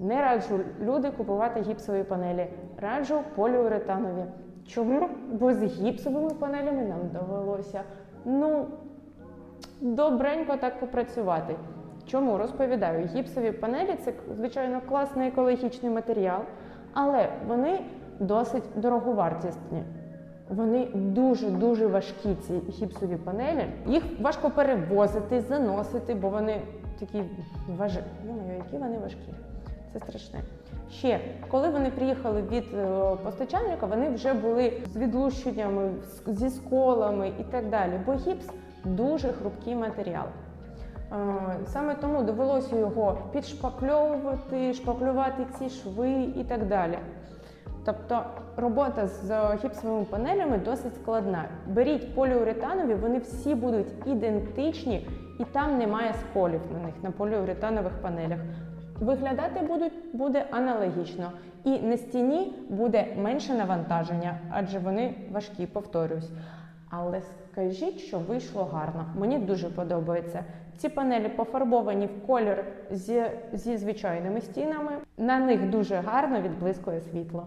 Не раджу люди купувати гіпсові панелі, раджу поліуретанові. Чому? Бо з гіпсовими панелями нам довелося ну добренько так попрацювати. Чому розповідаю? Гіпсові панелі це звичайно класний екологічний матеріал, але вони досить дороговартісні. Вони дуже дуже важкі, ці гіпсові панелі. Їх важко перевозити, заносити, бо вони такі важкі. які вони важкі. Це страшне. Ще коли вони приїхали від е, постачальника, вони вже були з відлущеннями, зі сколами і так далі. Бо гіпс дуже хрупкий матеріал. Е, Саме тому довелося його підшпакльовувати, шпаклювати ці шви і так далі. Тобто робота з гіпсовими панелями досить складна. Беріть поліуретанові, вони всі будуть ідентичні, і там немає сколів на них на поліуретанових панелях. Виглядати будуть буде аналогічно, і на стіні буде менше навантаження, адже вони важкі, повторюсь. Але скажіть, що вийшло гарно. Мені дуже подобається. Ці панелі пофарбовані в колір зі, зі звичайними стінами. На них дуже гарно відблискує світло.